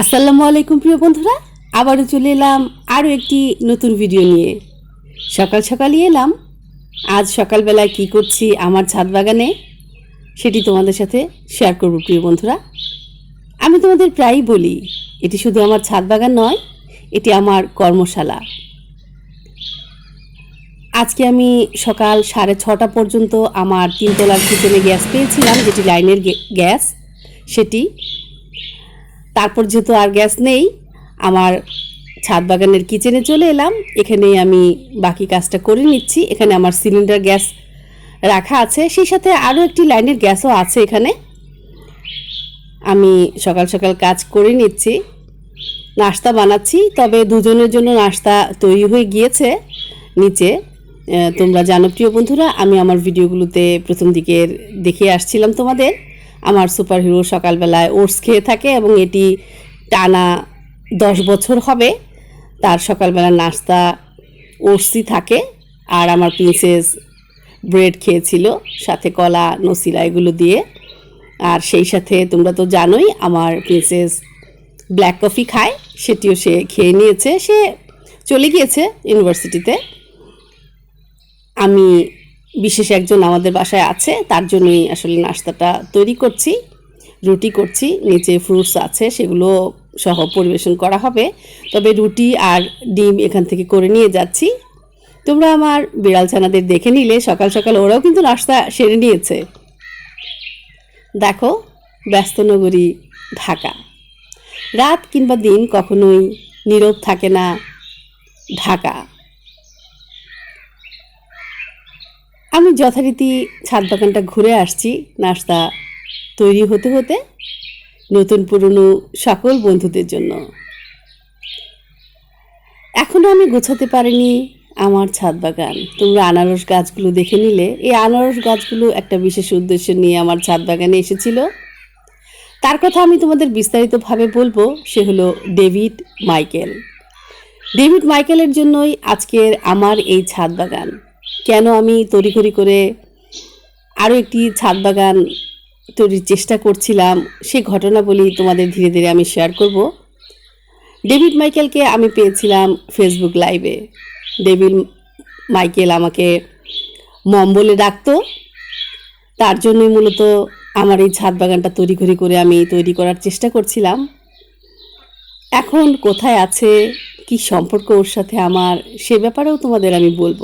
আসসালামু আলাইকুম প্রিয় বন্ধুরা, আবারও চলে এলাম আরও একটি নতুন ভিডিও নিয়ে। সকাল সকালই এলাম। আজ সকালবেলায় কি করছি আমার ছাদ বাগানে, সেটি তোমাদের সাথে শেয়ার করব প্রিয় বন্ধুরা। আমি তোমাদের প্রায়ই বলি, এটি শুধু আমার ছাদ বাগান নয়, এটি আমার কর্মশালা। আজকে আমি সকাল সাড়ে ছটা পর্যন্ত আমার তিনতলার কিচেনে গ্যাস পেয়েছিলাম, যেটি লাইনের গ্যাস সেটি তারপর যেহেতু আর গ্যাস নেই, আমার ছাদ বাগানের কিচেনে চলে এলাম। এখানে আমি বাকি কাজটা করে নিচ্ছি। এখানে আমার সিলিন্ডার গ্যাস রাখা আছে। সেই সাথে আরও একটি লাইনের গ্যাসও আছে এখানে। আমি সকাল সকাল কাজ করে নিচ্ছি। নাস্তা বানাচ্ছি, তবে দুজনের জন্য নাস্তা তৈরি হয়ে গিয়েছে নিচে। তোমরা জানো প্রিয় বন্ধুরা, আমি আমার ভিডিওগুলোতে প্রথম দিকের দেখে আসছিলাম তোমাদের। আমার সুপার হিরো সকালবেলায় ওটস খেয়ে থাকে এবং এটি টানা দশ বছর হবে। তার সকালবেলা নাস্তা ওটসই থাকে আর আমার প্রিন্সেস ব্রেড খেয়েছিল, সাথে কলা, নসিলা এগুলো দিয়ে। আর সেই সাথে তোমরা তো জানোই আমার প্রিন্সেস ব্ল্যাক কফি খায়, সেটিও সে খেয়ে নিয়েছে। সে চলে গিয়েছে ইউনিভার্সিটিতে আমি বিশেষ একজন আমাদের বাসায় আছে, তার জন্যই আসলে নাস্তাটা তৈরি করছি, রুটি করছি, নিচে ফ্রুটস আছে, সেগুলো সহ পরিবেশন করা হবে। তবে রুটি আর ডিম এখান থেকে করে নিয়ে যাচ্ছি। তোমরা আমার বিড়াল ছানাদের দেখে নিলে, সকাল সকাল ওরাও কিন্তু নাস্তা সেরে নিয়েছে। দেখো, ব্যস্ত নগরী, ঢাকা। রাত কিংবা দিন কখনোই নীরব থাকে না ঢাকা আমি যথারীতি ছাদ বাগানটা ঘুরে আসছি। নাস্তা তৈরি হতে হতে নতুন পুরনো সকল বন্ধুদের জন্য। এখনও আমি গোছাতে পারিনি আমার ছাদ বাগান। তোমরা আনারস গাছগুলো দেখে নিলে। এই আনারস গাছগুলো একটা বিশেষ উদ্দেশ্য নিয়ে আমার ছাদ বাগানে এসেছিল। তার কথা আমি তোমাদের বিস্তারিতভাবে বলব, সে হলো ডেভিড মাইকেল। ডেভিড মাইকেলের জন্যই আজকের আমার এই ছাদ বাগান। কেন আমি তড়িঘড়ি করে আরও একটি ছাদ বাগান তৈরির চেষ্টা করছিলাম, সে ঘটনাবলী তোমাদের ধীরে ধীরে আমি শেয়ার করব। ডেভিড মাইকেলকে আমি পেয়েছিলাম ফেসবুক লাইভে ডেভিড মাইকেল আমাকে মম বলে ডাকতো। তার জন্যই মূলত আমার এই ছাদ বাগানটা তৈরি করে করে আমি তৈরি করার চেষ্টা করছিলাম। এখন কোথায় আছে, কি সম্পর্ক ওর সাথে আমার, সে ব্যাপারেও তোমাদের আমি বলব।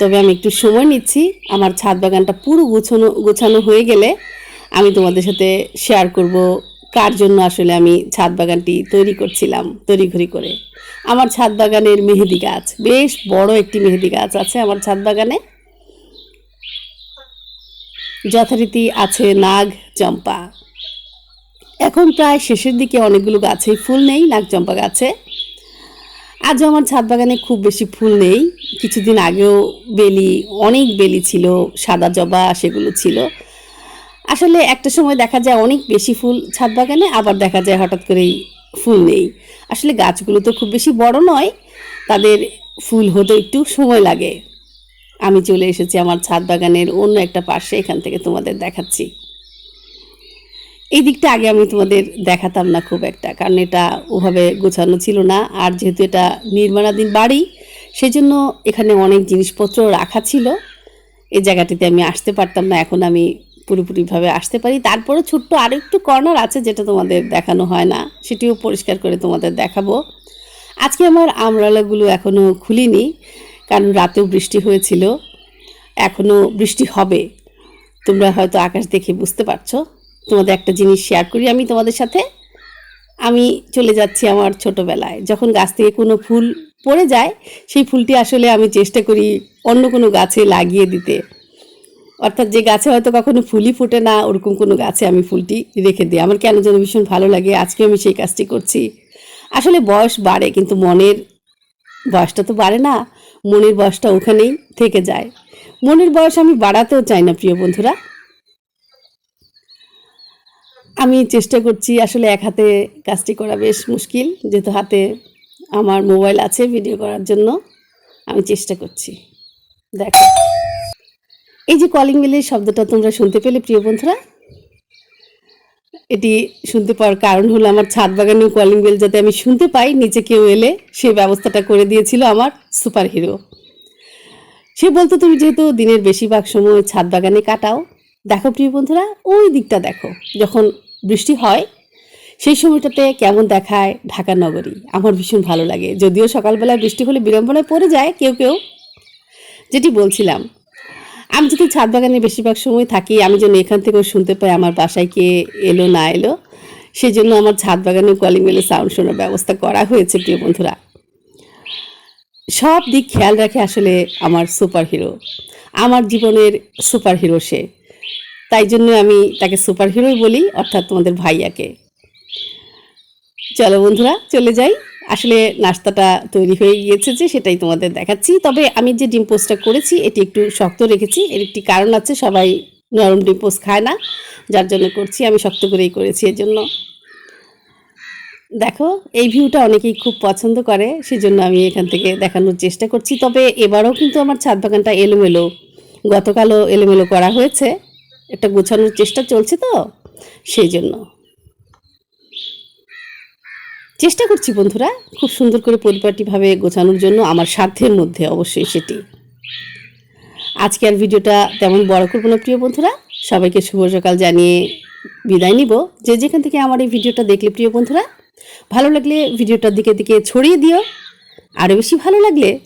তবে আমি একটু সময় নিচ্ছি। আমার ছাদ বাগানটা পুরো গুছানো, গোছানো হয়ে গেলে আমি তোমাদের সাথে শেয়ার করব কার জন্য আসলে আমি ছাদ বাগানটি তৈরি করছিলাম, তড়িঘড়ি করে। আমার ছাদ বাগানের মেহেদি গাছ, বেশ বড় একটি মেহেদি গাছ আছে আমার ছাদ বাগানে। যথারীতি আছে নাগ চম্পা। এখন প্রায় শেষের দিকে অনেকগুলো গাছেই ফুল নেই, নাগ চম্পা গাছে। আজও আমার ছাদ বাগানে খুব বেশি ফুল নেই। কিছুদিন আগেও বেলি, অনেক বেলি ছিল, সাদা জবা সেগুলো ছিল। আসলে একটা সময় দেখা যায় অনেক বেশি ফুল ছাদ বাগানে, আবার দেখা যায় হঠাৎ করেই ফুল নেই। আসলে গাছগুলো তো খুব বেশি বড় নয়, তাদের ফুল হতে একটু সময় লাগে। আমি চলে এসেছি আমার ছাদ বাগানের অন্য একটা পাশে, এখান থেকে তোমাদের দেখাচ্ছি। এই দিকটা আগে আমি তোমাদের দেখাতাম না খুব একটা, কারণ এটা ওভাবে গোছানো ছিল না। আর যেহেতু এটা নির্মাণাধীন বাড়ি, সেজন্য এখানে অনেক জিনিসপত্র রাখা ছিল। এই জায়গাটিতে আমি আসতে পারতাম না, এখন আমি পুরোপুরিভাবে আসতে পারি। তারপরে ছোট্ট আরও একটু কর্নার আছে যেটা তোমাদের দেখানো হয় না, সেটিও পরিষ্কার করে তোমাদের দেখাবো। আজকে আমার আমরালাগুলো এখনও খুলিনি, কারণ রাতেও বৃষ্টি হয়েছিল। এখনও বৃষ্টি হবে, তোমরা হয়তো আকাশ দেখে বুঝতে পারছ। তোমাদের একটা জিনিস শেয়ার করি। আমি তোমাদের সাথে, আমি চলে যাচ্ছি আমার ছোটোবেলায়। যখন গাছ থেকে কোনো ফুল পড়ে যায়, সেই ফুলটি আসলে আমি চেষ্টা করি অন্য কোনো গাছে লাগিয়ে দিতে। অর্থাৎ যে গাছে হয়তো কখনো ফুলই ফোটে না, ওরকম কোনো গাছে আমি ফুলটি রেখে দিই। আমার কেন যেন ভীষণ ভালো লাগে আজকে আমি সেই কাজটি করছি। আসলে বয়স বাড়ে, কিন্তু মনের বয়সটা তো বাড়ে না, মনের বয়সটা ওখানেই থেকে যায়। মনের বয়স আমি বাড়াতেও চাই না, প্রিয় বন্ধুরা। আমি চেষ্টা করছি আসলে এক হাতে কাজটি করা বেশ মুশকিল, যেহেতু হাতে আমার মোবাইল আছে ভিডিও করার জন্য, আমি চেষ্টা করছি। দেখো। এই যে কলিং বেলের শব্দটা তোমরা শুনতে পেলে, প্রিয় বন্ধুরা? এটি শুনতে পাওয়ার কারণ হলো আমার ছাদ বাগানেও কলিং বেল যাতে আমি শুনতে পাই, নিচে কেউ এলে সেই ব্যবস্থাটা করে দিয়েছিল আমার সুপার হিরো সে বলতো, তুমি যেহেতু দিনের বেশিরভাগ সময় ছাদ বাগানে কাটাও, দেখো প্রিয় বন্ধুরা, ওই দিকটা দেখো। যখন বৃষ্টি হয়, সেই সময়টাতে কেমন দেখায় ঢাকা নগরী? আমার ভীষণ ভালো লাগে। যদিও সকালবেলায় বৃষ্টি হলে বিড়ম্বনায় পড়ে যায় কেউ কেউ, যেটি বলছিলাম। আমি যদি ছাদ বাগানে বেশিরভাগ সময় থাকি, আমি যেন এখান থেকেও শুনতে পাই আমার বাসায় কে এলো না এলো সেই জন্য আমার ছাদ বাগানে কলিং বেলে সাউন্ড শোনার ব্যবস্থা করা হয়েছে, প্রিয় বন্ধুরা। সব দিক খেয়াল রাখে আসলে আমার সুপার হিরো আমার জীবনের সুপার হিরো সে। তাই জন্য আমি তাকে সুপার হিরোই বলি, অর্থাৎ তোমাদের ভাইয়াকে। চলো বন্ধুরা, চলে যাই। আসলে নাস্তাটা তৈরি হয়ে গিয়েছে যে সেটাই তোমাদের দেখাচ্ছি। তবে আমি যে ডিম পোস্টটা করেছি, এটি একটু শক্ত রেখেছি। এর একটি কারণ আছে, সবাই নরম ডিম পোস্ট খায় না। যার জন্য করছি, আমি শক্ত করেই করেছি এর জন্য দেখো, এই ভিউটা অনেকেই খুব পছন্দ করে, সেজন্য আমি এখান থেকে দেখানোর চেষ্টা করছি। তবে এবারও কিন্তু আমার ছাদ বাগানটা এলোমেলো। গতকালও এলোমেলো করা হয়েছে। একটা গোছানোর চেষ্টা চলছে তো, সেই জন্য। চেষ্টা করছি বন্ধুরা, খুব সুন্দর করে পরিপাটিভাবে গোছানোর জন্য আমার সাধ্যের মধ্যে অবশ্যই সেটি। আজকে আর ভিডিওটা তেমন বড় করব না, প্রিয় বন্ধুরা। সবাইকে শুভ সকাল জানিয়ে বিদায় নিব। যে যেখান থেকে আমার এই ভিডিওটা দেখলে, প্রিয় বন্ধুরা, ভালো লাগলে ভিডিওটার দিকে দিকে ছড়িয়ে দিও। আরও বেশি ভালো লাগলে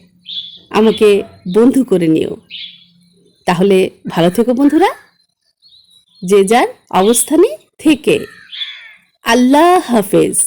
আমাকে বন্ধু করে নিও। তাহলে ভালো থেকো বন্ধুরা। যে যার অবস্থানে থেকে। আল্লাহ হাফেজ।